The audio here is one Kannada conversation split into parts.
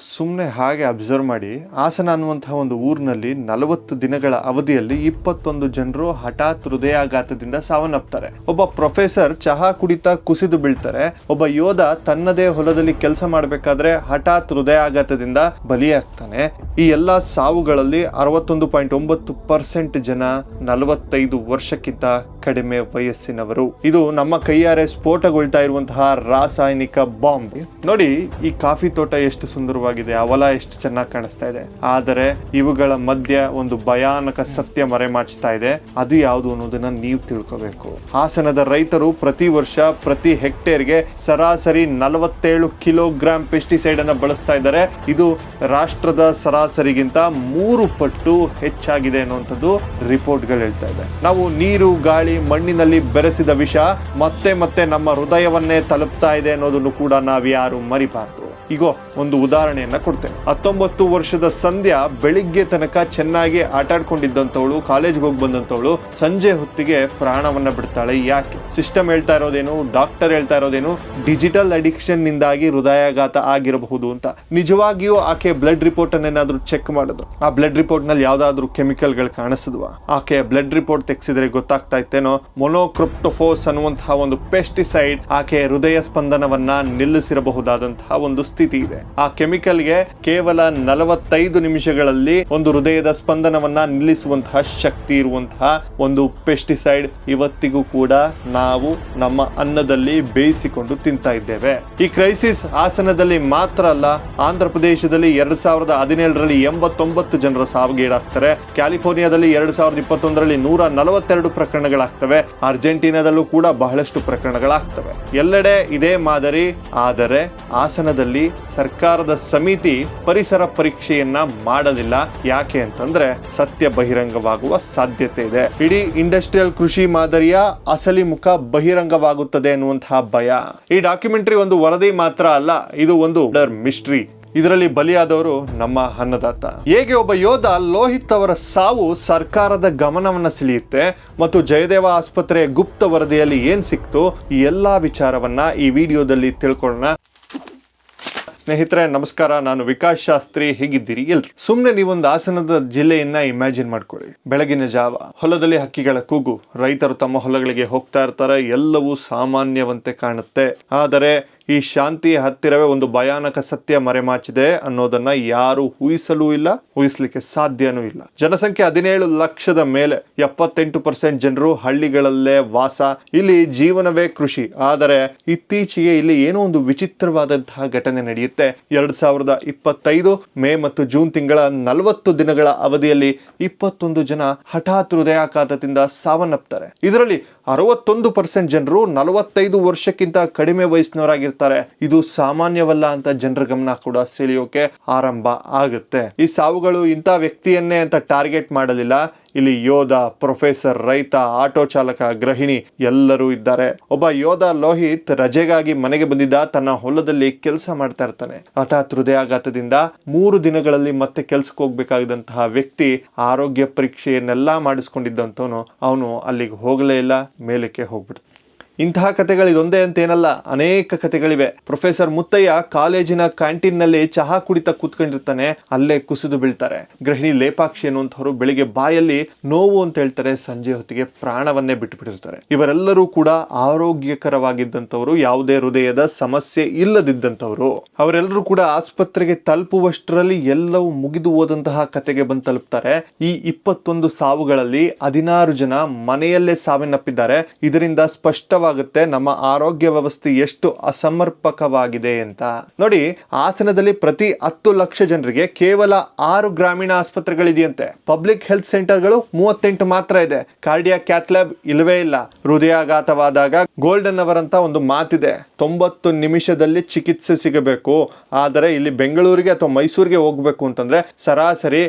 ಸುಮ್ಮನೆ ಹಾಗೆ ಅಬ್ಸರ್ವ್ ಮಾಡಿ, ಹಾಸನ ಅನ್ನುವಂತಹ ಒಂದು ಊರಿನಲ್ಲಿ ನಲವತ್ತು ದಿನಗಳ ಅವಧಿಯಲ್ಲಿ ಇಪ್ಪತ್ತೊಂದು ಜನರು ಹಠಾತ್ ಹೃದಯಾಘಾತದಿಂದ ಸಾವನ್ನಪ್ತಾರೆ. ಒಬ್ಬ ಪ್ರೊಫೆಸರ್ ಚಹಾ ಕುಡಿತಾ ಕುಸಿದು ಬೀಳ್ತಾರೆ. ಒಬ್ಬ ಯೋಧ ತನ್ನದೇ ಹೊಲದಲ್ಲಿ ಕೆಲಸ ಮಾಡಬೇಕಾದ್ರೆ ಹಠಾತ್ ಹೃದಯಾಘಾತದಿಂದ ಬಲಿಯಾಗ್ತಾನೆ. ಈ ಎಲ್ಲಾ ಸಾವುಗಳಲ್ಲಿ ಅರವತ್ತೊಂದು ಪಾಯಿಂಟ್ ಒಂಬತ್ತು ಪರ್ಸೆಂಟ್ ಜನ ನಲವತ್ತೈದು ವರ್ಷಕ್ಕಿಂತ ಕಡಿಮೆ ವಯಸ್ಸಿನವರು. ಇದು ನಮ್ಮ ಕೈಯಾರೆ ಸ್ಫೋಟಗೊಳ್ತಾ ಇರುವಂತಹ ರಾಸಾಯನಿಕ ಬಾಂಬ್. ನೋಡಿ, ಈ ಕಾಫಿ ತೋಟ ಎಷ್ಟು ಸುಂದರವಾಗಿದೆ ಅವಲ ಎಷ್ಟು ಚೆನ್ನಾಗಿ ಕಾಣಿಸ್ತಾ ಇದೆ. ಆದರೆ ಇವುಗಳ ಮಧ್ಯ ಒಂದು ಭಯಾನಕ ಸತ್ಯ ಮರೆಮಾಚ್ತಾ ಇದೆ. ಅದು ಯಾವುದು ಅನ್ನೋದನ್ನ ನೀವು ತಿಳ್ಕೋಬೇಕು. ಹಾಸನದ ರೈತರು ಪ್ರತಿ ವರ್ಷ ಪ್ರತಿ ಹೆಕ್ಟೇರ್ಗೆ ಸರಾಸರಿ ನಲವತ್ತೇಳು ಕಿಲೋಗ್ರಾಂ ಪೆಸ್ಟಿಸೈಡ್ ಅನ್ನ ಬಳಸ್ತಾ ಇದ್ದಾರೆ. ಇದು ರಾಷ್ಟ್ರದ ಸರಾಸರಿಗಿಂತ ಮೂರು ಪಟ್ಟು ಹೆಚ್ಚಾಗಿದೆ ಅನ್ನುವಂಥದ್ದು ರಿಪೋರ್ಟ್ಗಳು ಹೇಳ್ತಾ ಇದೆ. ನಾವು ನೀರು, ಗಾಳಿ ಮಣ್ಣಿನಲ್ಲಿ ಬೆರೆಸಿದ ವಿಷ ಮತ್ತೆ ಮತ್ತೆ ನಮ್ಮ ಹೃದಯವನ್ನೇ ತಲುಪ್ತಾ ಇದೆ ಅನ್ನೋದನ್ನು ಕೂಡ ನಾವು ಯಾರು ಮರಿಬಾರ್ದು. ಈಗ ಒಂದು ಉದಾಹರಣೆಯನ್ನ ಕೊಡ್ತೇನೆ. ಹತ್ತೊಂಬತ್ತು ವರ್ಷದ ಸಂಧ್ಯಾ ಬೆಳಿಗ್ಗೆ ತನಕ ಚೆನ್ನಾಗಿ ಆಟಾಡ್ಕೊಂಡಿದ್ದಂಥವಳು, ಕಾಲೇಜ್ಗೆ ಹೋಗಿ ಬಂದಂಥವಳು, ಸಂಜೆ ಹೊತ್ತಿಗೆ ಪ್ರಾಣವನ್ನ ಬಿಡ್ತಾಳೆ. ಯಾಕೆ? ಸಿಸ್ಟಮ್ ಹೇಳ್ತಾ ಇರೋದೇನು? ಡಾಕ್ಟರ್ ಹೇಳ್ತಾ ಇರೋದೇನು? ಡಿಜಿಟಲ್ ಅಡಿಕ್ಷನ್ ನಿಂದಾಗಿ ಹೃದಯಾಘಾತ ಆಗಿರಬಹುದು ಅಂತ. ನಿಜವಾಗಿಯೂ ಆಕೆ ಬ್ಲಡ್ ರಿಪೋರ್ಟ್ ಅನ್ನೇನಾದ್ರೂ ಚೆಕ್ ಮಾಡಿದ್ರು? ಆ ಬ್ಲಡ್ ರಿಪೋರ್ಟ್ನಲ್ಲಿ ಯಾವ್ದಾದ್ರು ಕೆಮಿಕಲ್ಗಳು ಕಾಣಿಸಿದ್ವಾ? ಆಕೆ ಬ್ಲಡ್ ರಿಪೋರ್ಟ್ ತೆಗೆಸಿದ್ರೆ ಗೊತ್ತಾಗ್ತಾ ಇತ್ತೇನೋ? ಮೊನೋಕ್ರಿಪ್ಟೋಫೋಸ್ ಅನ್ನುವಂತಹ ಒಂದು ಪೆಸ್ಟಿಸೈಡ್ ಆಕೆ ಹೃದಯ ಸ್ಪಂದನವನ್ನ ನಿಲ್ಲಿಸಿರಬಹುದಾದಂತಹ ಒಂದು ಇದೆ. ಆ ಕೆಮಿಕಲ್ಗೆ ಕೇವಲ ನಲವತ್ತೈದು ನಿಮಿಷಗಳಲ್ಲಿ ಒಂದು ಹೃದಯದ ಸ್ಪಂದನವನ್ನ ನಿಲ್ಲಿಸುವಂತಹ ಶಕ್ತಿ ಇರುವಂತಹ ಒಂದು ಪೆಸ್ಟಿಸೈಡ್ ಇವತ್ತಿಗೂ ಕೂಡ ನಾವು ನಮ್ಮ ಅನ್ನದಲ್ಲಿ ಬೇಯಿಸಿಕೊಂಡು ತಿಂತಾ ಇದ್ದೇವೆ. ಈ ಕ್ರೈಸಿಸ್ ಹಾಸನದಲ್ಲಿ ಮಾತ್ರ ಅಲ್ಲ, ಆಂಧ್ರ ಪ್ರದೇಶದಲ್ಲಿ ಎರಡ್ ಸಾವಿರದ ಹದಿನೇಳರಲ್ಲಿ ಎಂಬತ್ತೊಂಬತ್ತು ಜನರ ಸಾವಿಗೀಡಾಗ್ತಾರೆ ಕ್ಯಾಲಿಫೋರ್ನಿಯಾದಲ್ಲಿ ಎರಡ್ ಸಾವಿರದ ಇಪ್ಪತ್ತೊಂದರಲ್ಲಿ ನೂರ ನಲವತ್ತೆರಡು ಪ್ರಕರಣಗಳಾಗ್ತವೆ. ಅರ್ಜೆಂಟೀನಾದಲ್ಲೂ ಕೂಡ ಬಹಳಷ್ಟು ಪ್ರಕರಣಗಳಾಗ್ತವೆ. ಎಲ್ಲೆಡೆ ಇದೇ ಮಾದರಿ, ಆದರೆ ಹಾಸನದಲ್ಲಿ ಸರ್ಕಾರದ ಸಮಿತಿ ಪರಿಸರ ಪರೀಕ್ಷೆಯನ್ನ ಮಾಡಲಿಲ್ಲ. ಯಾಕೆ ಅಂತಂದ್ರೆ ಸತ್ಯ ಬಹಿರಂಗವಾಗುವ ಸಾಧ್ಯತೆ ಇದೆ. ಇಡೀ ಇಂಡಸ್ಟ್ರಿಯಲ್ ಕೃಷಿ ಮಾದರಿಯ ಅಸಲಿ ಮುಖ ಬಹಿರಂಗವಾಗುತ್ತದೆ ಅನ್ನುವಂತಹ ಭಯ. ಈ ಡಾಕ್ಯುಮೆಂಟರಿ ಒಂದು ವರದಿ ಮಾತ್ರ ಅಲ್ಲ, ಇದು ಒಂದು ಮಿಸ್ಟ್ರಿ. ಇದರಲ್ಲಿ ಬಲಿಯಾದವರು ನಮ್ಮ ಅನ್ನದಾತ. ಹೇಗೆ ಒಬ್ಬ ಯೋಧ ಲೋಹಿತ್ ಅವರ ಸಾವು ಸರ್ಕಾರದ ಗಮನವನ್ನ ಸೆಳೆಯುತ್ತೆ ಮತ್ತು ಜಯದೇವ ಆಸ್ಪತ್ರೆಯ ಗುಪ್ತ ವರದಿಯಲ್ಲಿ ಏನ್ ಸಿಕ್ತು, ಈ ಎಲ್ಲಾ ವಿಚಾರವನ್ನ ಈ ವಿಡಿಯೋದಲ್ಲಿ ತಿಳ್ಕೊಳ್ಳೋಣ. ಸ್ನೇಹಿತರೆ, ನಮಸ್ಕಾರ. ನಾನು ವಿಕಾಸ್ ಶಾಸ್ತ್ರಿ. ಹೇಗಿದ್ದೀರಿ? ಎಲ್ರು? ಸುಮ್ಮನೆ ನೀವೊಂದು ಹಾಸನದ ಜಿಲ್ಲೆಯನ್ನ ಇಮ್ಯಾಜಿನ್ ಮಾಡ್ಕೊಳ್ಳಿ. ಬೆಳಗಿನ ಜಾವ, ಹೊಲದಲ್ಲಿ ಹಕ್ಕಿಗಳ ಕೂಗು. ರೈತರು ತಮ್ಮ ಹೊಲಗಳಿಗೆ ಹೋಗ್ತಾ ಇರ್ತಾರೆ. ಎಲ್ಲವೂ ಸಾಮಾನ್ಯವಂತೆ ಕಾಣುತ್ತೆ. ಆದರೆ ಈ ಶಾಂತಿಯ ಹತ್ತಿರವೇ ಒಂದು ಭಯಾನಕ ಸತ್ಯ ಮರೆಮಾಚಿದೆ ಅನ್ನೋದನ್ನ ಯಾರು ಊಹಿಸಲೂ ಇಲ್ಲ, ಊಹಿಸಲಿಕ್ಕೆ ಸಾಧ್ಯನೂ ಇಲ್ಲ. ಜನಸಂಖ್ಯೆ ಹದಿನೇಳು ಲಕ್ಷದ ಮೇಲೆ ಎಪ್ಪತ್ತೆಂಟು ಪರ್ಸೆಂಟ್ ಜನರು ಹಳ್ಳಿಗಳಲ್ಲೇ ವಾಸ, ಇಲ್ಲಿ ಜೀವನವೇ ಕೃಷಿ. ಆದರೆ ಇತ್ತೀಚೆಗೆ ಇಲ್ಲಿ ಏನೋ ಒಂದು ವಿಚಿತ್ರವಾದಂತಹ ಘಟನೆ ನಡೆಯುತ್ತೆ. ಎರಡ್ ಸಾವಿರದ ಇಪ್ಪತ್ತೈದು ಮೇ ಮತ್ತು ಜೂನ್ ತಿಂಗಳ ನಲವತ್ತು ದಿನಗಳ ಅವಧಿಯಲ್ಲಿ ಇಪ್ಪತ್ತೊಂದು ಜನ ಹಠಾತ್ ಹೃದಯಾಘಾತದಿಂದ ಸಾವನ್ನಪ್ತಾರೆ. ಇದರಲ್ಲಿ ಅರವತ್ತೊಂದು ಪರ್ಸೆಂಟ್ ಜನರು ನಲವತ್ತೈದು ವರ್ಷಕ್ಕಿಂತ ಕಡಿಮೆ ವಯಸ್ಸಿನವರಾಗಿರ್ತಾರೆ. ಇದು ಸಾಮಾನ್ಯವಲ್ಲ ಅಂತ ಜನರ ಗಮನ ಕೂಡ ಸೆಳೆಯೋಕೆ ಆರಂಭ ಆಗುತ್ತೆ. ಈ ಸಾವುಗಳು ಇಂಥ ವ್ಯಕ್ತಿಯನ್ನೇ ಅಂತ ಟಾರ್ಗೆಟ್ ಮಾಡಲಿಲ್ಲ. ಇಲ್ಲಿ ಯೋಧ ಪ್ರೊಫೆಸರ್ ರೈತ, ಆಟೋ ಚಾಲಕ, ಗೃಹಿಣಿ ಎಲ್ಲರೂ ಇದ್ದಾರೆ. ಒಬ್ಬ ಯೋಧ ಲೋಹಿತ್ ರಜೆಗಾಗಿ ಮನೆಗೆ ಬಂದಿದ್ದ ತನ್ನ ಹೊಲದಲ್ಲಿ ಕೆಲಸ ಮಾಡ್ತಾ ಇರ್ತಾನೆ. ಹಠಾತ್ ಹೃದಯಾಘಾತದಿಂದ ಮೂರು ದಿನಗಳಲ್ಲಿ ಮತ್ತೆ ಕೆಲ್ಸಕ್ಕೆ ಹೋಗ್ಬೇಕಾಗಿದ್ದಂತಹ ವ್ಯಕ್ತಿ ಆರೋಗ್ಯ ಪರೀಕ್ಷೆಯನ್ನೆಲ್ಲ ಮಾಡಿಸ್ಕೊಂಡಿದ್ದಂತವನು ಅವನು ಅಲ್ಲಿಗೆ ಹೋಗಲೇ ಇಲ್ಲ, ಮೇಲಕ್ಕೆ ಹೋಗ್ಬಿಡ್ತಾನೆ. ಇಂತಹ ಕಥೆಗಳು ಇದೊಂದೇ ಅಂತ ಏನಲ್ಲ ಅನೇಕ ಕಥೆಗಳಿವೆ ಪ್ರೊಫೆಸರ್ ಮುತ್ತಯ್ಯ ಕಾಲೇಜಿನ ಕ್ಯಾಂಟೀನ್ನಲ್ಲಿ ಚಹಾ ಕುಡಿತಾ ಕೂತ್ಕೊಂಡಿರ್ತಾನೆ, ಅಲ್ಲೇ ಕುಸಿದು ಬೀಳ್ತಾರೆ. ಗೃಹಿಣಿ ಲೇಪಾಕ್ಷಿ ಅನ್ನುವಂಥವ್ರು ಬೆಳಿಗ್ಗೆ ಬಾಯಲ್ಲಿ ನೋವು ಅಂತ ಹೇಳ್ತಾರೆ ಸಂಜೆ ಹೊತ್ತಿಗೆ ಪ್ರಾಣವನ್ನೇ ಬಿಟ್ಟುಬಿಟ್ಟಿರ್ತಾರೆ. ಇವರೆಲ್ಲರೂ ಕೂಡ ಆರೋಗ್ಯಕರವಾಗಿದ್ದಂಥವ್ರು, ಯಾವುದೇ ಹೃದಯದ ಸಮಸ್ಯೆ ಇಲ್ಲದಿದ್ದಂಥವ್ರು. ಅವರೆಲ್ಲರೂ ಕೂಡ ಆಸ್ಪತ್ರೆಗೆ ತಲುಪುವಷ್ಟರಲ್ಲಿ ಎಲ್ಲವೂ ಮುಗಿದು ಹೋದಂತಹ ಕತೆಗೆ ಬಂದು ತಲುಪ್ತಾರೆ. ಈ ಇಪ್ಪತ್ತೊಂದು ಸಾವುಗಳಲ್ಲಿ ಹದಿನಾರು ಜನ ಮನೆಯಲ್ಲೇ ಸಾವನ್ನಪ್ಪಿದ್ದಾರೆ. ಇದರಿಂದ ಸ್ಪಷ್ಟವಾಗುತ್ತೆ ನಮ್ಮ ಆರೋಗ್ಯ ವ್ಯವಸ್ಥೆ ಎಷ್ಟು ಅಸಮರ್ಪಕವಾಗಿದೆ ಅಂತ. ನೋಡಿ, ಹಾಸನದಲ್ಲಿ ಪ್ರತಿ ಹತ್ತು ಲಕ್ಷ ಜನರಿಗೆ ಕೇವಲ ಆರು ಗ್ರಾಮೀಣ ಆಸ್ಪತ್ರೆಗಳಿದೆಯಂತೆ. ಪಬ್ಲಿಕ್ ಹೆಲ್ತ್ ಸೆಂಟರ್ಗಳು ಮೂವತ್ತೆಂಟು ಮಾತ್ರ ಇದೆ. ಕಾರ್ಡಿಯಾ ಕ್ಯಾಥ್ಲ್ಯಾಬ್ ಇಲ್ಲವೇ ಇಲ್ಲ. ಹೃದಯಾಘಾತವಾದಾಗ ಗೋಲ್ಡನ್ ಅವರ್ ಅಂತ ಒಂದು ಮಾತಿದೆ. ತೊಂಬತ್ತು ನಿಮಿಷದಲ್ಲಿ ಚಿಕಿತ್ಸೆ ಸಿಗಬೇಕು. ಆದರೆ ಇಲ್ಲಿ ಬೆಂಗಳೂರಿಗೆ ಅಥವಾ ಮೈಸೂರಿಗೆ ಹೋಗ್ಬೇಕು ಅಂತಂದ್ರೆ ಸರಾಸರಿ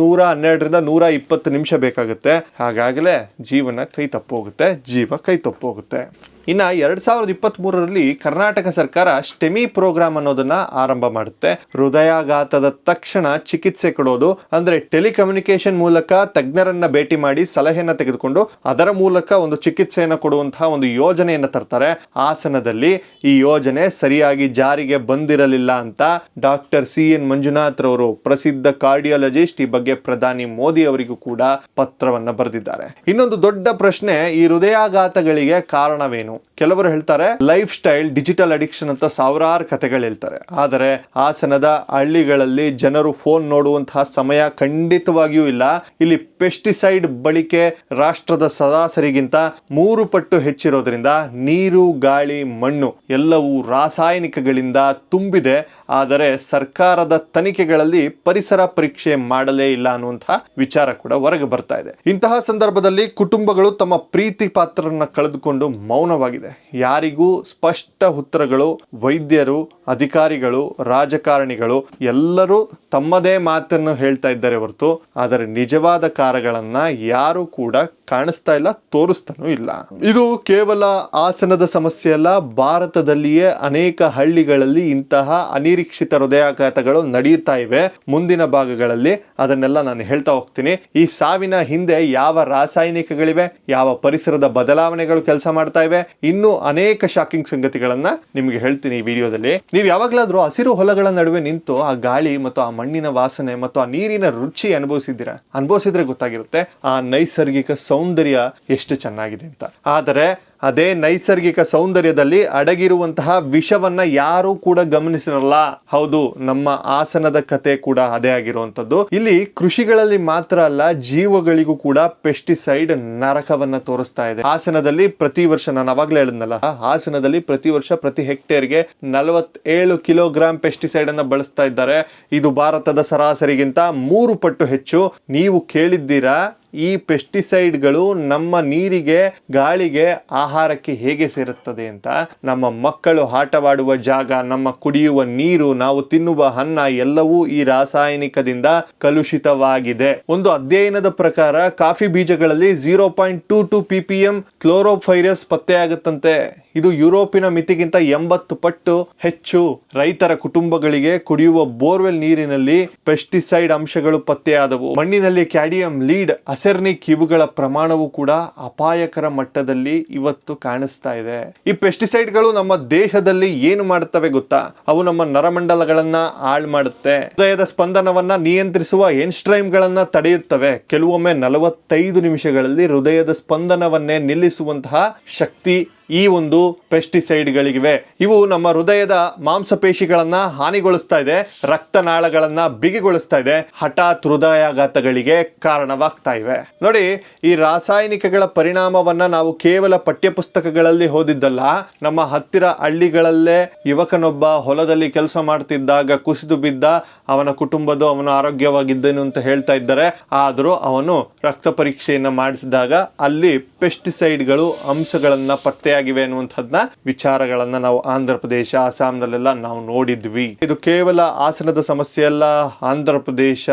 ನೂರ ಹನ್ನೆರಡರಿಂದ ನೂರ ಇಪ್ಪತ್ತು ನಿಮಿಷ ಬೇಕಾಗುತ್ತೆ. ಹಾಗಾಗಲೇ ಜೀವನ ಕೈ ತಪ್ಪೋಗುತ್ತೆ, ಜೀವ ಕೈ ತಪ್ಪೋಗುತ್ತೆ. ಇನ್ನ ಎರಡು ಸಾವಿರದ ಇಪ್ಪತ್ತ್ ಮೂರರಲ್ಲಿ ಕರ್ನಾಟಕ ಸರ್ಕಾರ ಸ್ಟೆಮಿ ಪ್ರೋಗ್ರಾಮ್ ಅನ್ನೋದನ್ನ ಆರಂಭ ಮಾಡುತ್ತೆ. ಹೃದಯಾಘಾತದ ತಕ್ಷಣ ಚಿಕಿತ್ಸೆ ಕೊಡೋದು, ಅಂದ್ರೆ ಟೆಲಿಕಮ್ಯುನಿಕೇಶನ್ ಮೂಲಕ ತಜ್ಞರನ್ನ ಭೇಟಿ ಮಾಡಿ ಸಲಹೆಯನ್ನ ತೆಗೆದುಕೊಂಡು ಅದರ ಮೂಲಕ ಒಂದು ಚಿಕಿತ್ಸೆಯನ್ನು ಕೊಡುವಂತಹ ಒಂದು ಯೋಜನೆಯನ್ನ ತರ್ತಾರೆ. ಹಾಸನದಲ್ಲಿ ಈ ಯೋಜನೆ ಸರಿಯಾಗಿ ಜಾರಿಗೆ ಬಂದಿರಲಿಲ್ಲ ಅಂತ ಡಾಕ್ಟರ್ ಸಿ ಎನ್ ಮಂಜುನಾಥ್ ರವರು, ಪ್ರಸಿದ್ಧ ಕಾರ್ಡಿಯಾಲಜಿಸ್ಟ್, ಈ ಬಗ್ಗೆ ಪ್ರಧಾನಿ ಮೋದಿ ಅವರಿಗೂ ಕೂಡ ಪತ್ರವನ್ನ ಬರೆದಿದ್ದಾರೆ. ಇನ್ನೊಂದು ದೊಡ್ಡ ಪ್ರಶ್ನೆ, ಈ ಹೃದಯಾಘಾತಗಳಿಗೆ ಕಾರಣವೇನು? ಕೆಲವರು ಹೇಳ್ತಾರೆ ಲೈಫ್ ಸ್ಟೈಲ್ ಡಿಜಿಟಲ್ ಅಡಿಕ್ಷನ್ ಅಂತ ಸಾವಿರಾರು ಕಥೆಗಳು ಹೇಳ್ತಾರೆ. ಆದರೆ ಹಾಸನದ ಹಳ್ಳಿಗಳಲ್ಲಿ ಜನರು ಫೋನ್ ನೋಡುವಂತಹ ಸಮಯ ಖಂಡಿತವಾಗಿಯೂ ಇಲ್ಲ. ಇಲ್ಲಿ ಪೆಸ್ಟಿಸೈಡ್ ಬಳಕೆ ರಾಷ್ಟ್ರದ ಸರಾಸರಿಗಿಂತ ಮೂರು ಪಟ್ಟು ಹೆಚ್ಚಿರೋದ್ರಿಂದ ನೀರು, ಗಾಳಿ, ಮಣ್ಣು ಎಲ್ಲವೂ ರಾಸಾಯನಿಕಗಳಿಂದ ತುಂಬಿದೆ. ಆದರೆ ಸರ್ಕಾರದ ತನಿಖೆಗಳಲ್ಲಿ ಪರಿಸರ ಪರೀಕ್ಷೆ ಮಾಡಲೇ ಇಲ್ಲ ಅನ್ನುವಂತಹ ವಿಚಾರ ಕೂಡ ಹೊರಗೆ ಬರ್ತಾ ಇದೆ. ಇಂತಹ ಸಂದರ್ಭದಲ್ಲಿ ಕುಟುಂಬಗಳು ತಮ್ಮ ಪ್ರೀತಿ ಪಾತ್ರರನ್ನ ಕಳೆದುಕೊಂಡು ಮೌನವಾಗಿದೆ. ಯಾರಿಗೂ ಸ್ಪಷ್ಟ ಉತ್ತರಗಳು, ವೈದ್ಯರು, ಅಧಿಕಾರಿಗಳು, ರಾಜಕಾರಣಿಗಳು ಎಲ್ಲರೂ ತಮ್ಮದೇ ಮಾತನ್ನು ಹೇಳ್ತಾ ಇದ್ದಾರೆ ಹೊರತು ಆದರೆ ನಿಜವಾದ ಕಾರ್ಯಗಳನ್ನ ಯಾರು ಕೂಡ ಕಾಣಿಸ್ತಾ ಇಲ್ಲ, ತೋರಿಸ್ತಾನೂ ಇಲ್ಲ. ಇದು ಕೇವಲ ಆಸನದ ಸಮಸ್ಯೆ ಅಲ್ಲ, ಭಾರತದಲ್ಲಿಯೇ ಅನೇಕ ಹಳ್ಳಿಗಳಲ್ಲಿ ಇಂತಹ ಅನಿರೀಕ್ಷಿತ ಹೃದಯಾಘಾತಗಳು ನಡೆಯುತ್ತಾ ಇವೆ. ಮುಂದಿನ ಭಾಗಗಳಲ್ಲಿ ಅದನ್ನೆಲ್ಲ ನಾನು ಹೇಳ್ತಾ ಹೋಗ್ತೀನಿ. ಈ ಸಾವಿನ ಹಿಂದೆ ಯಾವ ರಾಸಾಯನಿಕಗಳಿವೆ, ಯಾವ ಪರಿಸರದ ಬದಲಾವಣೆಗಳು ಕೆಲಸ ಮಾಡ್ತಾ ಇವೆ, ಇನ್ನೂ ಅನೇಕ ಶಾಕಿಂಗ್ ಸಂಗತಿಗಳನ್ನ ನಿಮಗೆ ಹೇಳ್ತೀನಿ ಈ ವಿಡಿಯೋದಲ್ಲಿ. ನೀವು ಯಾವಾಗ್ಲಾದ್ರೂ ಹಸಿರು ಹೊಲಗಳ ನಡುವೆ ನಿಂತು ಆ ಗಾಳಿ ಮತ್ತು ಆ ಮಣ್ಣಿನ ವಾಸನೆ ಮತ್ತು ಆ ನೀರಿನ ರುಚಿ ಅನುಭವಿಸಿದ್ದೀರಾ? ಅನುಭವಿಸಿದ್ರೆ ಗೊತ್ತಾಗಿರುತ್ತೆ, ಆ ನೈಸರ್ಗಿಕ ಸೌಂದರ್ಯ ಎಷ್ಟು ಚೆನ್ನಾಗಿದೆ ಅಂತ. ಆದರೆ ಅದೇ ನೈಸರ್ಗಿಕ ಸೌಂದರ್ಯದಲ್ಲಿ ಅಡಗಿರುವಂತಹ ವಿಷವನ್ನ ಯಾರೂ ಕೂಡ ಗಮನಿಸಿರಲ್ಲ. ಹೌದು, ನಮ್ಮ ಆಸನದ ಕತೆ ಕೂಡ ಅದೇ ಆಗಿರುವಂತದ್ದು ಇಲ್ಲಿ ಕೃಷಿಗಳಲ್ಲಿ ಮಾತ್ರ ಅಲ್ಲ, ಜೀವಗಳಿಗೂ ಕೂಡ ಪೆಸ್ಟಿಸೈಡ್ ನರಕವನ್ನ ತೋರಿಸ್ತಾ ಇದೆ. ಹಾಸನದಲ್ಲಿ ಪ್ರತಿ ವರ್ಷ, ನಾನು ಅವಾಗ್ಲೇ ಹೇಳಿದ್ನಲ್ಲ ಹಾಸನದಲ್ಲಿ ಪ್ರತಿ ವರ್ಷ ಪ್ರತಿ ಹೆಕ್ಟೇರ್ಗೆ ನಲವತ್ತೇಳು ಕಿಲೋಗ್ರಾಂ ಪೆಸ್ಟಿಸೈಡ್ ಅನ್ನ ಬಳಸ್ತಾ ಇದ್ದಾರೆ. ಇದು ಭಾರತದ ಸರಾಸರಿಗಿಂತ ಮೂರು ಪಟ್ಟು ಹೆಚ್ಚು. ನೀವು ಕೇಳಿದ್ದೀರಾ? ಈ ಪೆಸ್ಟಿಸೈಡ್ಗಳು ನಮ್ಮ ನೀರಿಗೆ, ಗಾಳಿಗೆ ಆಹಾರಕ್ಕೆ ಹೇಗೆ ಸೇರುತ್ತದೆ ಅಂತ ನಮ್ಮ ಮಕ್ಕಳು ಆಟವಾಡುವ ಜಾಗ, ನಮ್ಮ ಕುಡಿಯುವ ನೀರು, ನಾವು ತಿನ್ನುವ ಅನ್ನ ಎಲ್ಲವೂ ಈ ರಾಸಾಯನಿಕದಿಂದ ಕಲುಷಿತವಾಗಿದೆ. ಒಂದು ಅಧ್ಯಯನದ ಪ್ರಕಾರ ಕಾಫಿ ಬೀಜಗಳಲ್ಲಿ zero point two two P P M chlorpyrifos ಪತ್ತೆಯಾಗುತ್ತಂತೆ. ಇದು ಯುರೋಪಿನ ಮಿತಿಗಿಂತ ಎಂಬತ್ತು ಪಟ್ಟು ಹೆಚ್ಚು ರೈತರ ಕುಟುಂಬಗಳಿಗೆ ಕುಡಿಯುವ ಬೋರ್ವೆಲ್ ನೀರಿನಲ್ಲಿ ಪೆಸ್ಟಿಸೈಡ್ ಅಂಶಗಳು ಪತ್ತೆಯಾದವು. ಮಣ್ಣಿನಲ್ಲಿ ಕ್ಯಾಡಿಯಂ ಲೀಡ್, ಅಸೆರ್ನಿಕ್ ಇವುಗಳ ಪ್ರಮಾಣವು ಕೂಡ ಅಪಾಯಕರ ಮಟ್ಟದಲ್ಲಿ ಇವತ್ತು ಕಾಣಿಸ್ತಾ ಇದೆ. ಈ ಪೆಸ್ಟಿಸೈಡ್ಗಳು ನಮ್ಮ ದೇಹದಲ್ಲಿ ಏನು ಮಾಡುತ್ತವೆ ಗೊತ್ತಾ? ಅವು ನಮ್ಮ ನರಮಂಡಲಗಳನ್ನ ಹಾಳು ಮಾಡುತ್ತೆ. ಹೃದಯದ ಸ್ಪಂದನವನ್ನ ನಿಯಂತ್ರಿಸುವ ಎನ್ಸ್ಟ್ರೈಮ್ಗಳನ್ನ ತಡೆಯುತ್ತವೆ. ಕೆಲವೊಮ್ಮೆ ನಲವತ್ತೈದು ನಿಮಿಷಗಳಲ್ಲಿ ಹೃದಯದ ಸ್ಪಂದನವನ್ನೇ ನಿಲ್ಲಿಸುವಂತಹ ಶಕ್ತಿ ಈ ಒಂದು ಪೆಸ್ಟಿಸೈಡ್ಗಳಿವೆ ಇವು ನಮ್ಮ ಹೃದಯದ ಮಾಂಸಪೇಶಿಗಳನ್ನ ಹಾನಿಗೊಳಿಸ್ತಾ ಇದೆ, ರಕ್ತನಾಳಗಳನ್ನ ಬಿಗಿಗೊಳಿಸ್ತಾ ಇದೆ, ಹಠಾತ್ ಹೃದಯಾಘಾತಗಳಿಗೆ ಕಾರಣವಾಗ್ತಾ ಇವೆ. ನೋಡಿ, ಈ ರಾಸಾಯನಿಕಗಳ ಪರಿಣಾಮವನ್ನ ನಾವು ಕೇವಲ ಪಠ್ಯಪುಸ್ತಕಗಳಲ್ಲಿ ಓದಿದ್ದಲ್ಲ, ನಮ್ಮ ಹತ್ತಿರ ಹಳ್ಳಿಗಳಲ್ಲೇ ಯುವಕನೊಬ್ಬ ಹೊಲದಲ್ಲಿ ಕೆಲಸ ಮಾಡ್ತಿದ್ದಾಗ ಕುಸಿದು ಬಿದ್ದ ಅವನ ಕುಟುಂಬದ, ಅವನ ಆರೋಗ್ಯವಾಗಿದ್ದನು ಅಂತ ಹೇಳ್ತಾ ಇದ್ದಾರೆ, ಆದರೂ ಅವನು ರಕ್ತ ಪರೀಕ್ಷೆಯನ್ನ ಮಾಡಿಸಿದಾಗ ಅಲ್ಲಿ ಪೆಸ್ಟಿಸೈಡ್ಗಳು ಅಂಶಗಳನ್ನ ಪತ್ತೆಯಾಗಿವೆ ಅನ್ನುವಂಥದ್ದನ್ನ ವಿಚಾರಗಳನ್ನ ನಾವು ಆಂಧ್ರ ಪ್ರದೇಶ, ಅಸ್ಸಾಂನಲ್ಲೆಲ್ಲ ನಾವು ನೋಡಿದ್ವಿ. ಇದು ಕೇವಲ ಹಾಸನದ ಸಮಸ್ಯೆ ಅಲ್ಲ. ಆಂಧ್ರ ಪ್ರದೇಶ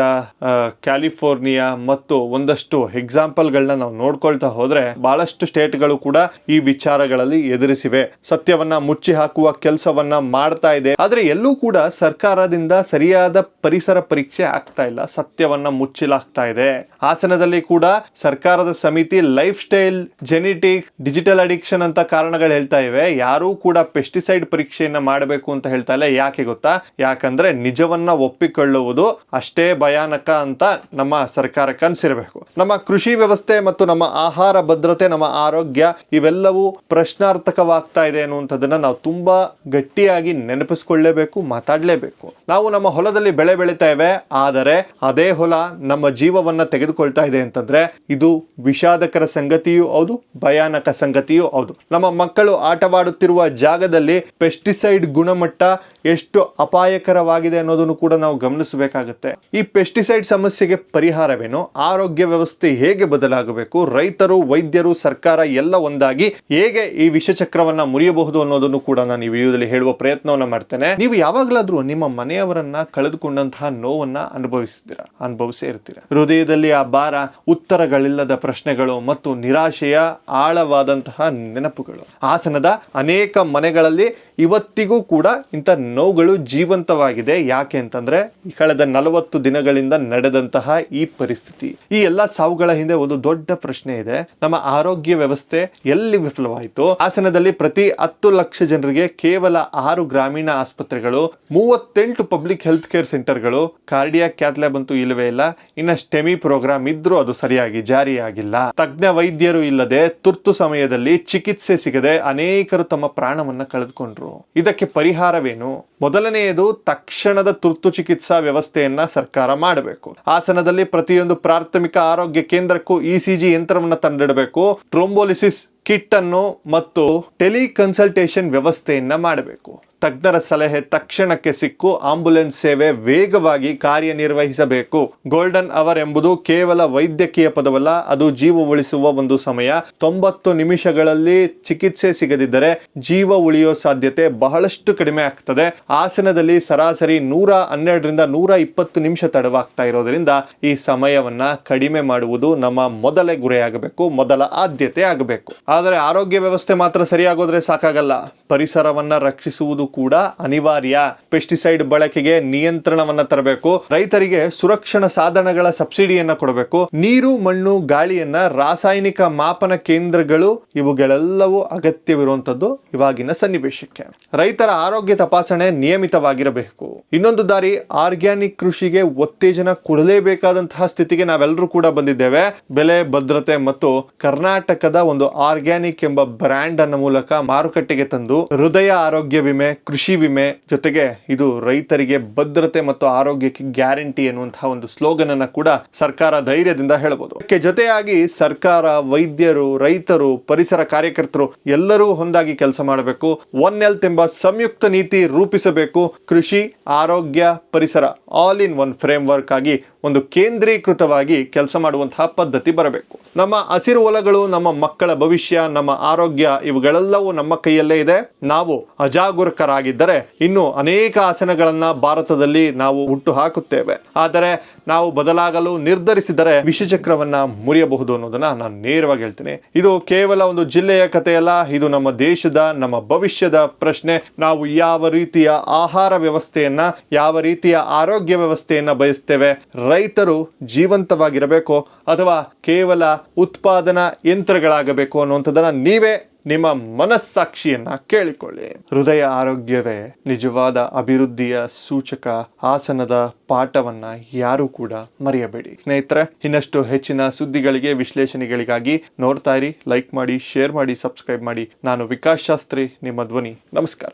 ಕ್ಯಾಲಿಫೋರ್ನಿಯಾ ಮತ್ತು ಒಂದಷ್ಟು ಎಕ್ಸಾಂಪಲ್ಗಳನ್ನ ನಾವು ನೋಡ್ಕೊಳ್ತಾ ಹೋದ್ರೆ ಬಹಳಷ್ಟು ಸ್ಟೇಟ್ಗಳು ಕೂಡ ಈ ವಿಚಾರಗಳಲ್ಲಿ ಎದುರಿಸಿವೆ. ಸತ್ಯವನ್ನ ಮುಚ್ಚಿ ಹಾಕುವ ಕೆಲಸವನ್ನ ಮಾಡ್ತಾ ಇದೆ. ಆದ್ರೆ ಎಲ್ಲೂ ಕೂಡ ಸರ್ಕಾರದಿಂದ ಸರಿಯಾದ ಪರಿಸರ ಪರೀಕ್ಷೆ ಆಗ್ತಾ ಇಲ್ಲ. ಸತ್ಯವನ್ನ ಮುಚ್ಚಿಲಾಗ್ತಾ ಇದೆ. ಹಾಸನದಲ್ಲಿ ಕೂಡ ಸರ್ಕಾರದ ಸಮಿತಿ lifestyle, genetic, digital addiction ಅಂತ ಕಾರಣಗಳು ಹೇಳ್ತಾ ಇವೆ. ಯಾರೂ ಕೂಡ ಪೆಸ್ಟಿಸೈಡ್ ಪರೀಕ್ಷೆಯನ್ನ ಮಾಡಬೇಕು ಅಂತ ಹೇಳ್ತಾ ಇಲ್ಲ. ಯಾಕೆ ಗೊತ್ತಾ? ಯಾಕಂದ್ರೆ ನಿಜವನ್ನ ಒಪ್ಪಿಕೊಳ್ಳುವುದು ಅಷ್ಟೇ ಭಯಾನಕ ಅಂತ ನಮ್ಮ ಸರ್ಕಾರ ಕನ್ಸಿರಬೇಕು. ನಮ್ಮ ಕೃಷಿ ವ್ಯವಸ್ಥೆ ಮತ್ತು ನಮ್ಮ ಆಹಾರ ಭದ್ರತೆ, ನಮ್ಮ ಆರೋಗ್ಯ ಇವೆಲ್ಲವೂ ಪ್ರಶ್ನಾರ್ಥಕವಾಗ್ತಾ ಇದೆ ಅನ್ನುವಂಥದ್ದನ್ನ ನಾವು ತುಂಬಾ ಗಟ್ಟಿಯಾಗಿ ನೆನಪಿಸ್ಕೊಳ್ಳೇಬೇಕು, ಮಾತಾಡಲೇಬೇಕು. ನಾವು ನಮ್ಮ ಹೊಲದಲ್ಲಿ ಬೆಳೆ ಬೆಳೀತಾ ಇವೆ. ಆದರೆ ಅದೇ ಹೊಲ ನಮ್ಮ ಜೀವವನ್ನ ತೆಗೆದುಕೊಳ್ತಾ ಇದೆ ಅಂತಂದ್ರೆ ಇದು ವಿಷಾದಕರ ಸಂಗತಿಯೂ ಹೌದು, ಭಯಾನಕ ಸಂಗತಿಯೂ ಹೌದು. ನಮ್ಮ ಮಕ್ಕಳು ಆಟವಾಡುತ್ತಿರುವ ಜಾಗದಲ್ಲಿ ಪೆಸ್ಟಿಸೈಡ್ ಗುಣಮಟ್ಟ ಎಷ್ಟು ಅಪಾಯಕರವಾಗಿದೆ ಅನ್ನೋದನ್ನು ಕೂಡ ನಾವು ಗಮನಿಸಬೇಕಾಗುತ್ತೆ. ಈ ಪೆಸ್ಟಿಸೈಡ್ ಸಮಸ್ಯೆಗೆ ಪರಿಹಾರವೇನು? ಆರೋಗ್ಯ ವ್ಯವಸ್ಥೆ ಹೇಗೆ ಬದಲಾಗಬೇಕು? ರೈತರು, ವೈದ್ಯರು, ಸರ್ಕಾರ ಎಲ್ಲ ಒಂದಾಗಿ ಹೇಗೆ ಈ ವಿಷಚಕ್ರವನ್ನ ಮುರಿಯಬಹುದು ಅನ್ನೋದನ್ನು ಕೂಡ ನಾನು ಈ ವಿಡಿಯೋದಲ್ಲಿ ಹೇಳುವ ಪ್ರಯತ್ನವನ್ನ ಮಾಡ್ತೇನೆ. ನೀವು ಯಾವಾಗಲಾದ್ರೂ ನಿಮ್ಮ ಮನೆಯವರನ್ನ ಕಳೆದುಕೊಂಡಂತಹ ನೋವನ್ನ ಅನುಭವಿಸಿದ್ದೀರಾ? ಅನುಭವಿಸೇ ಇರ್ತೀರಾ? ಹೃದಯದಲ್ಲಿ ಆ ಭಾರ, ಉತ್ತರಗಳಿಲ್ಲದ ಪ್ರಶ್ನೆಗಳು ಮತ್ತು ನಿರಾಶೆಯ ಆಳವಾದಂತಹ ನೆನಪುಗಳು. ಹಾಸನದ ಅನೇಕ ಮನೆಗಳಲ್ಲಿ ಇವತ್ತಿಗೂ ಕೂಡ ಇಂಥ ನೋವುಗಳು ಜೀವಂತವಾಗಿದೆ. ಯಾಕೆ ಅಂತಂದ್ರೆ ಕಳೆದ ನಲವತ್ತು ದಿನಗಳಿಂದ ನಡೆದಂತಹ ಈ ಪರಿಸ್ಥಿತಿ. ಈ ಎಲ್ಲ ಸಾವುಗಳ ಹಿಂದೆ ಒಂದು ದೊಡ್ಡ ಪ್ರಶ್ನೆ ಇದೆ. ನಮ್ಮ ಆರೋಗ್ಯ ವ್ಯವಸ್ಥೆ ಎಲ್ಲಿ ವಿಫಲವಾಯಿತು? ಹಾಸನದಲ್ಲಿ ಪ್ರತಿ ಹತ್ತು ಲಕ್ಷ ಜನರಿಗೆ ಕೇವಲ ಆರು ಗ್ರಾಮೀಣ ಆಸ್ಪತ್ರೆಗಳು, ಮೂವತ್ತೆಂಟು ಪಬ್ಲಿಕ್ ಹೆಲ್ತ್ ಕೇರ್ ಸೆಂಟರ್ಗಳು ಕಾರ್ಡಿಯಾ ಕ್ಯಾತ್ಲ್ಯಾಬ್ ಅಂತೂ ಇಲ್ಲವೇ ಇಲ್ಲ. ಇನ್ನ ಸ್ಟೆಮಿ ಪ್ರೋಗ್ರಾಮ್ ಇದ್ರೂ ಅದು ಸರಿಯಾಗಿ ಜಾರಿಯಾಗಿಲ್ಲ. ತಜ್ಞ ವೈದ್ಯರು ಇಲ್ಲದೆ ತುರ್ತು ಸಮಯದಲ್ಲಿ ಚಿಕಿತ್ಸೆ ಸಿಗದೆ ಅನೇಕರು ತಮ್ಮ ಪ್ರಾಣವನ್ನ ಕಳೆದುಕೊಂಡ್ರು. ಇದಕ್ಕೆ ಪರಿಹಾರವೇನು? ಮೊದಲನೆಯದು ತಕ್ಷಣದ ತುರ್ತು ಚಿಕಿತ್ಸಾ ವ್ಯವಸ್ಥೆಯನ್ನ ಸರ್ಕಾರ ಮಾಡಬೇಕು. ಹಾಸನದಲ್ಲಿ ಪ್ರತಿಯೊಂದು ಪ್ರಾಥಮಿಕ ಆರೋಗ್ಯ ಕೇಂದ್ರಕ್ಕೂ ಇಸಿಜಿ ಯಂತ್ರವನ್ನ ತಂದಿಡಬೇಕು. ಟ್ರೋಂಬೋಲಿಸಿಸ್ ಕಿಟ್ ಅನ್ನು ಮತ್ತು ಟೆಲಿ ಕನ್ಸಲ್ಟೇಷನ್ ವ್ಯವಸ್ಥೆಯನ್ನ ಮಾಡಬೇಕು. ತಜ್ಞರ ಸಲಹೆ ತಕ್ಷಣಕ್ಕೆ ಸಿಕ್ಕು. ಆಂಬ್ಯುಲೆನ್ಸ್ ಸೇವೆ ವೇಗವಾಗಿ ಕಾರ್ಯನಿರ್ವಹಿಸಬೇಕು. ಗೋಲ್ಡನ್ ಅವರ್ ಎಂಬುದು ಕೇವಲ ವೈದ್ಯಕೀಯ ಪದವಲ್ಲ, ಅದು ಜೀವ ಉಳಿಸುವ ಒಂದು ಸಮಯ. ತೊಂಬತ್ತು ನಿಮಿಷಗಳಲ್ಲಿ ಚಿಕಿತ್ಸೆ ಸಿಗದಿದ್ದರೆ ಜೀವ ಉಳಿಯೋ ಸಾಧ್ಯತೆ ಬಹಳಷ್ಟು ಕಡಿಮೆ ಆಗ್ತದೆ. ಹಾಸನದಲ್ಲಿ ಸರಾಸರಿ ನೂರ ಹನ್ನೆರಡರಿಂದ ನೂರ ಇಪ್ಪತ್ತು ನಿಮಿಷ ತಡವಾಗ್ತಾ ಇರೋದ್ರಿಂದ ಈ ಸಮಯವನ್ನ ಕಡಿಮೆ ಮಾಡುವುದು ನಮ್ಮ ಮೊದಲ ಗುರಿಯಾಗಬೇಕು, ಮೊದಲ ಆದ್ಯತೆ ಆಗಬೇಕು. ಆದರೆ ಆರೋಗ್ಯ ವ್ಯವಸ್ಥೆ ಮಾತ್ರ ಸರಿಯಾಗೋದ್ರೆ ಸಾಕಾಗಲ್ಲ. ಪರಿಸರವನ್ನ ರಕ್ಷಿಸುವುದು ಕೂಡ ಅನಿವಾರ್ಯ. ಪೆಸ್ಟಿಸೈಡ್ ಬಳಕೆಗೆ ನಿಯಂತ್ರಣವನ್ನ ತರಬೇಕು. ರೈತರಿಗೆ ಸುರಕ್ಷಣಾ ಸಾಧನಗಳ ಸಬ್ಸಿಡಿಯನ್ನ ಕೊಡಬೇಕು. ನೀರು, ಮಣ್ಣು, ಗಾಳಿಯನ್ನ ರಾಸಾಯನಿಕ ಮಾಪನ ಕೇಂದ್ರಗಳು ಇವುಗಳೆಲ್ಲವೂ ಅಗತ್ಯವಿರುವಂತದ್ದು ಇವಾಗಿನ ಸನ್ನಿವೇಶಕ್ಕೆ. ರೈತರ ಆರೋಗ್ಯ ತಪಾಸಣೆ ನಿಯಮಿತವಾಗಿರಬೇಕು. ಇನ್ನೊಂದು ದಾರಿ ಆರ್ಗ್ಯಾನಿಕ್ ಕೃಷಿಗೆ ಉತ್ತೇಜನ ಕೊಡಲೇಬೇಕಾದಂತಹ ಸ್ಥಿತಿಗೆ ನಾವೆಲ್ಲರೂ ಕೂಡ ಬಂದಿದ್ದೇವೆ. ಬೆಲೆ, ಭದ್ರತೆ ಮತ್ತು ಕರ್ನಾಟಕದ ಒಂದು ಆರ್ಗ್ಯಾನಿಕ್ ಎಂಬ ಬ್ರ್ಯಾಂಡ್ ಅನ್ನ ಮೂಲಕ ಮಾರುಕಟ್ಟೆಗೆ ತಂದು ಹೃದಯ ಆರೋಗ್ಯ ವಿಮೆ ಕೃಷಿ ವಿಮೆ ಜೊತೆಗೆ ಇದು ರೈತರಿಗೆ ಭದ್ರತೆ ಮತ್ತು ಆರೋಗ್ಯಕ್ಕೆ ಗ್ಯಾರಂಟಿ ಎನ್ನುವಂತಹ ಒಂದು ಸ್ಲೋಗನ್ ಅನ್ನ ಕೂಡ ಸರ್ಕಾರ ಧೈರ್ಯದಿಂದ ಹೇಳಬಹುದು ಅದಕ್ಕೆ ಜೊತೆಯಾಗಿ ಸರ್ಕಾರ, ವೈದ್ಯರು, ರೈತರು, ಪರಿಸರ ಕಾರ್ಯಕರ್ತರು ಎಲ್ಲರೂ ಹೊಂದಾಗಿ ಕೆಲಸ ಮಾಡಬೇಕು. ಒನ್ ಹೆಲ್ತ್ ಎಂಬ ಸಂಯುಕ್ತ ನೀತಿ ರೂಪಿಸಬೇಕು. ಕೃಷಿ, ಆರೋಗ್ಯ, ಪರಿಸರ all in one framework ಆಗಿ ಒಂದು ಕೇಂದ್ರೀಕೃತವಾಗಿ ಕೆಲಸ ಮಾಡುವಂತಹ ಪದ್ಧತಿ ಬರಬೇಕು. ನಮ್ಮ ಹಸಿರು ಹೊಲಗಳು ನಮ್ಮ ಮಕ್ಕಳ ಭವಿಷ್ಯ, ನಮ್ಮ ಆರೋಗ್ಯ ಇವುಗಳೆಲ್ಲವೂ ನಮ್ಮ ಕೈಯಲ್ಲೇ ಇದೆ. ನಾವು ಅಜಾಗರೂಕರಾಗಿದ್ದರೆ ಇನ್ನು ಅನೇಕ ಆಸನಗಳನ್ನ ಭಾರತದಲ್ಲಿ ನಾವು ಹುಟ್ಟು ಹಾಕುತ್ತೇವೆ. ಆದರೆ ನಾವು ಬದಲಾಗಲು ನಿರ್ಧರಿಸಿದರೆ ವಿಷಚಕ್ರವನ್ನ ಮುರಿಯಬಹುದು ಅನ್ನೋದನ್ನ ನಾನು ನೇರವಾಗಿ ಹೇಳ್ತೀನಿ. ಇದು ಕೇವಲ ಒಂದು ಜಿಲ್ಲೆಯ ಕಥೆಯಲ್ಲ, ಇದು ನಮ್ಮ ದೇಶದ, ನಮ್ಮ ಭವಿಷ್ಯದ ಪ್ರಶ್ನೆ. ನಾವು ಯಾವ ರೀತಿಯ ಆಹಾರ ವ್ಯವಸ್ಥೆಯನ್ನ, ಯಾವ ರೀತಿಯ ಆರೋಗ್ಯ ವ್ಯವಸ್ಥೆಯನ್ನ ಬಯಸ್ತೇವೆ ರೈತರು ಜೀವಂತವಾಗಿರಬೇಕು ಅಥವಾ ಕೇವಲ ಉತ್ಪಾದನಾ ಯಂತ್ರಗಳಾಗಬೇಕು ಅನ್ನುವಂಥದ್ದನ್ನ ನೀವೇ ನಿಮ್ಮ ಮನಸ್ಸಾಕ್ಷಿಯನ್ನ ಕೇಳಿಕೊಳ್ಳಿ. ಹೃದಯ ಆರೋಗ್ಯವೇ ನಿಜವಾದ ಅಭಿವೃದ್ಧಿಯ ಸೂಚಕ ಆಸನದ ಪಾಠವನ್ನ ಯಾರು ಕೂಡ ಮರೆಯಬೇಡಿ. ಸ್ನೇಹಿತರೆ, ಇನ್ನಷ್ಟು ಹೆಚ್ಚಿನ ಸುದ್ದಿಗಳಿಗೆ, ವಿಶ್ಲೇಷಣೆಗಳಿಗಾಗಿ ನೋಡ್ತಾ ಇರಿ, ಲೈಕ್ ಮಾಡಿ, ಶೇರ್ ಮಾಡಿ, ಸಬ್ಸ್ಕ್ರೈಬ್ ಮಾಡಿ. ನಾನು ವಿಕಾಸ್ ಶಾಸ್ತ್ರಿ, ನಿಮ್ಮ ಧ್ವನಿ. ನಮಸ್ಕಾರ.